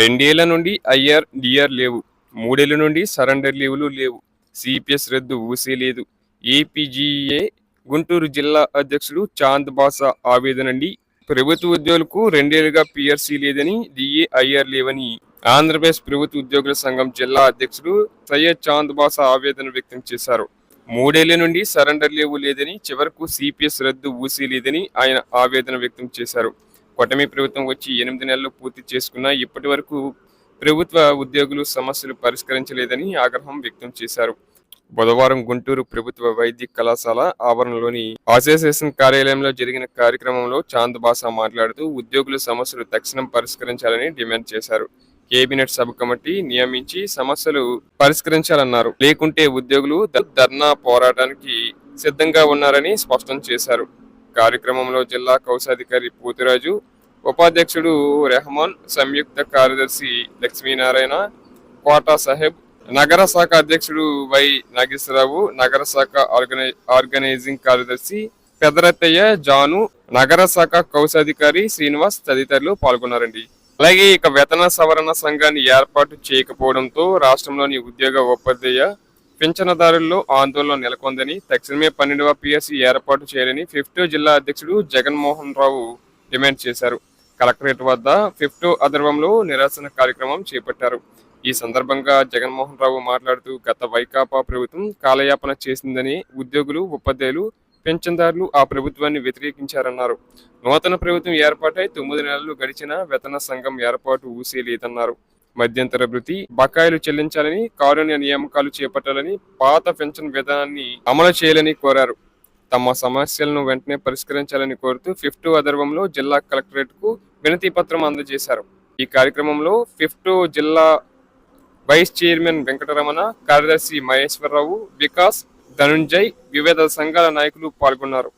రెండేళ్ళ నుండి IR DR లేవు. మూడేళ్ళ నుండి సరెండర్ లీవులు లేవు. సిపిఎస్ రద్దు ఊసే లేదు ఏపీజీఏ గుంటూరు జిల్లా అధ్యక్షుడు చాంద్ బాసా ఆవేదనండి ప్రభుత్వ ఉద్యోగులకు రెండేళ్ళుగా పిఆర్సీ లేదని డిఏ ఐఆర్ లేవని ఆంధ్రప్రదేశ్ ప్రభుత్వ ఉద్యోగుల సంఘం జిల్లా అధ్యక్షుడు సయ్యద్ చాంద్ బాసా ఆవేదన వ్యక్తం చేశారు. మూడేళ్ళ నుండి సరెండర్ లీవు లేదని చివరకు సిపిఎస్ రద్దు ఊసీ లేదని ఆయన ఆవేదన వ్యక్తం చేశారు. కూటమి ప్రభుత్వం వచ్చి ఎనిమిది నెలలు పూర్తి చేసుకున్నా ఇప్పటి వరకు ప్రభుత్వ ఉద్యోగులు సమస్యలు పరిష్కరించలేదని ఆగ్రహం వ్యక్తం చేశారు. బుధవారం గుంటూరు ప్రభుత్వ వైద్య కళాశాల ఆవరణలోని అసోసియేషన్ కార్యాలయంలో జరిగిన కార్యక్రమంలో చాంద్ బాసా మాట్లాడుతూ ఉద్యోగుల సమస్యలు తక్షణం పరిష్కరించాలని డిమాండ్ చేశారు. కేబినెట్ సబ్ కమిటీ నియమించి సమస్యలు పరిష్కరించాలన్నారు. లేకుంటే ఉద్యోగులు ధర్నా పోరాటానికి సిద్ధంగా ఉన్నారని స్పష్టం చేశారు. కార్యక్రమంలో జిల్లా కౌశాధికారి పోతురాజు ఉపాధ్యక్షుడు రెహమాన్ సంయుక్త కార్యదర్శి లక్ష్మీనారాయణ కోటా సాహెబ్ నగర శాఖ అధ్యక్షుడు వై నాగేశ్వరరావు నగర శాఖ ఆర్గనై ఆర్గనైజింగ్ కార్యదర్శి పెదరత్తయ్య జాను నగర శాఖ కౌశాధికారి శ్రీనివాస్ తదితరులు పాల్గొన్నారండి. అలాగే ఇక వేతన సవరణ సంఘాన్ని ఏర్పాటు చేయకపోవడంతో రాష్ట్రంలోని ఉద్యోగ ఉపాధ్యాయ పింఛనదారుల్లో ఆందోళన నెలకొందని తక్షణమే పన్నెండవ పిఎస్సి ఏర్పాటు చేయాలని ఫిఫ్త్ జిల్లా అధ్యక్షుడు జగన్మోహన్ రావు డిమాండ్ చేశారు. కలెక్టరేట్ వద్ద ఫిఫ్త్ అదర్వంలో నిరసన కార్యక్రమం చేపట్టారు. ఈ సందర్భంగా జగన్మోహన్ రావు మాట్లాడుతూ గత వైకాపా ప్రభుత్వం కాలయాపన చేసిందని ఉద్యోగులు ఉపాధ్యాయులు పెన్షన్దారులు ఆ ప్రభుత్వాన్ని వ్యతిరేకించారన్నారు. నూతన ప్రభుత్వం ఏర్పాటై తొమ్మిది నెలలు గడిచినా వేతన సంఘం ఏర్పాటు ఊసే లేదన్నారు. మధ్యంతర భృతి బకాయిలు చెల్లించాలని కారుణ్య నియామకాలు చేపట్టాలని పాత పెన్షన్ విధానాన్ని అమలు చేయాలని కోరారు. తమ సమస్యలను వెంటనే పరిష్కరించాలని కోరుతూ ఫిఫ్త్ అదర్వంలో జిల్లా కలెక్టరేట్కు వినతి పత్రం అందజేశారు. ఈ కార్యక్రమంలో ఫిఫ్త్ జిల్లా వైస్ చైర్మన్ వెంకటరమణ కార్యదర్శి మహేశ్వరరావు వికాస్ ధనుంజయ్ వివిధ సంఘాల నాయకులు పాల్గొన్నారు.